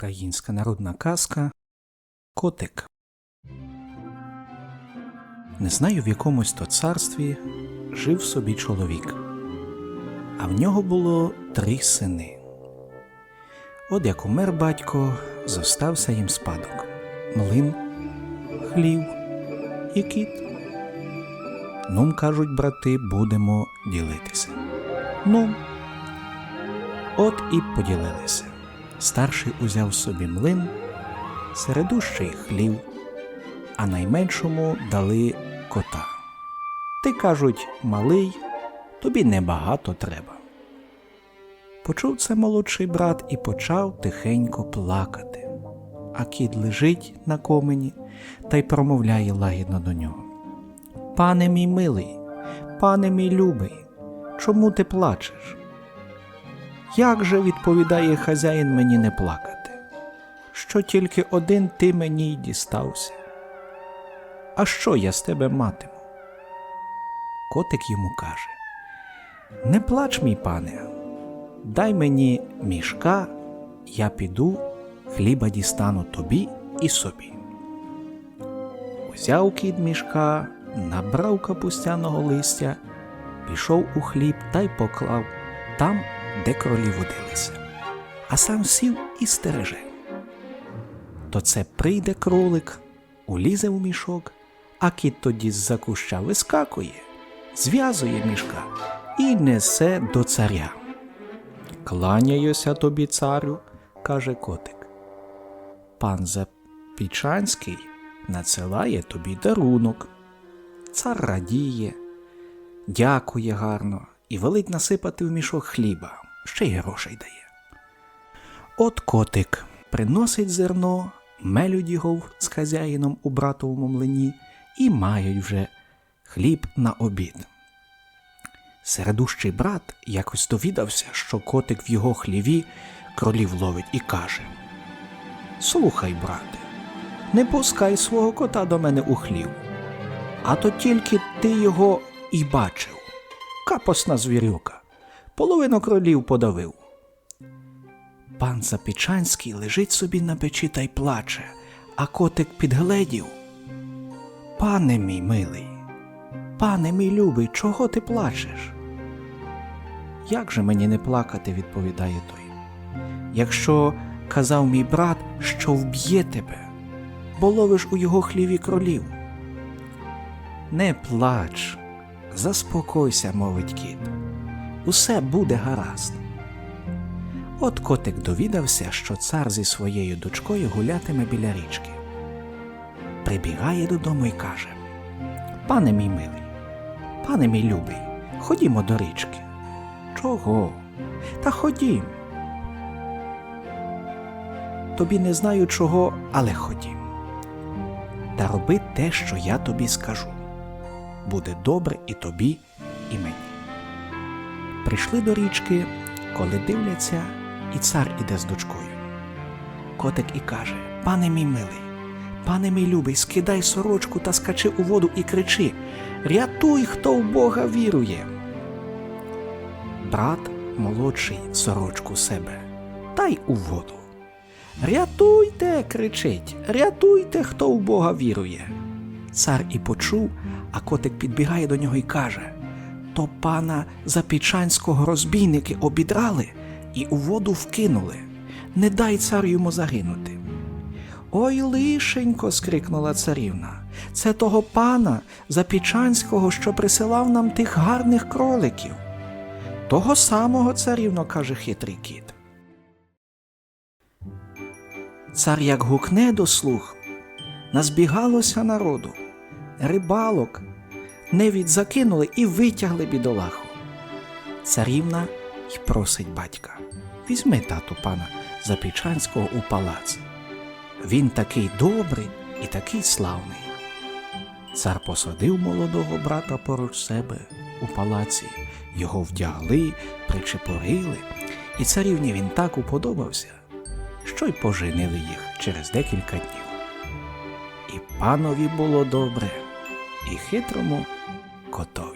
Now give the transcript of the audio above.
Українська народна казка Котик. Не знаю, в якомусь то царстві жив собі чоловік, а в нього було три сини. От як умер батько, зостався їм спадок млин, хлів і кіт. Нум, кажуть брати, будемо ділитися. Ну, от і поділилися. Старший узяв собі млин, середущий хлів, а найменшому дали кота. Ти кажуть, малий, тобі небагато треба. Почув це молодший брат і почав тихенько плакати. А кіт лежить на комені та й промовляє лагідно до нього. Пане мій милий, пане мій любий, чому ти плачеш? Як же відповідає хазяїн мені не плакати, що тільки один ти мені й дістався? А що я з тебе матиму? Котик йому каже Не плач, мій пане, дай мені мішка, я піду, хліба дістану тобі і собі. Узяв кіт мішка, набрав капустяного листя, пішов у хліб та й поклав там, де кролі водилися, а сам сів і стереже. То це прийде кролик, улізе в мішок, а кіт тоді з-за куща вискакує, зв'язує мішка і несе до царя. Кланяюся тобі, царю, каже котик. Пан Запічанський надсилає тобі дарунок. Цар радіє, дякує гарно і велить насипати в мішок хліба, ще й грошей дає. От котик приносить зерно, мелють його з хазяїном у братовому млині і мають вже хліб на обід. Середущий брат якось довідався, що котик в його хліві кролів ловить і каже Слухай, брате, не пускай свого кота до мене у хлів, а то тільки ти його і бачив. Капосна звірюка, половину кролів подавив. Пан Запічанський лежить собі на печі та й плаче, а котик підгледів. Пане мій милий, пане мій любий, чого ти плачеш? Як же мені не плакати, відповідає той. Якщо казав мій брат, що вб'є тебе, бо ловиш у його хліві кролів. Не плач, заспокойся, мовить кіт. Усе буде гаразд. От котик довідався, що цар зі своєю дочкою гулятиме біля річки. Прибігає додому і каже: Пане мій милий, пане мій любий, ходімо до річки. Чого? Та ходім. Тобі не знаю чого, але ходім. Та роби те, що я тобі скажу. Буде добре і тобі, і мені. Прийшли до річки, коли дивляться, і цар іде з дочкою. Котик і каже: Пане мій милий, пане мій любий, скидай сорочку та скачи у воду і кричи: Рятуй, хто в Бога вірує. Брат молодший сорочку себе, та й у воду. Рятуйте, кричить, рятуйте, хто в Бога вірує. Цар і почув, а котик підбігає до нього і каже То пана Запічанського розбійники обідрали і у воду вкинули. Не дай цар йому загинути. Ой, лишенько. скрикнула царівна. Це того пана Запічанського, що присилав нам тих гарних кроликів. Того самого царівно, каже хитрий кіт. Цар як гукне до слух, назбігалося народу, рибалок, невід закинули і витягли бідолаху. Царівна й просить батька візьми тату пана Запічанського у палац. Він такий добрий і такий славний. Цар посадив молодого брата поруч себе у палаці, його вдягли, причепорили, і царівні він так уподобався, що й поженили їх через декілька днів. І панові було добре, і хитрому こと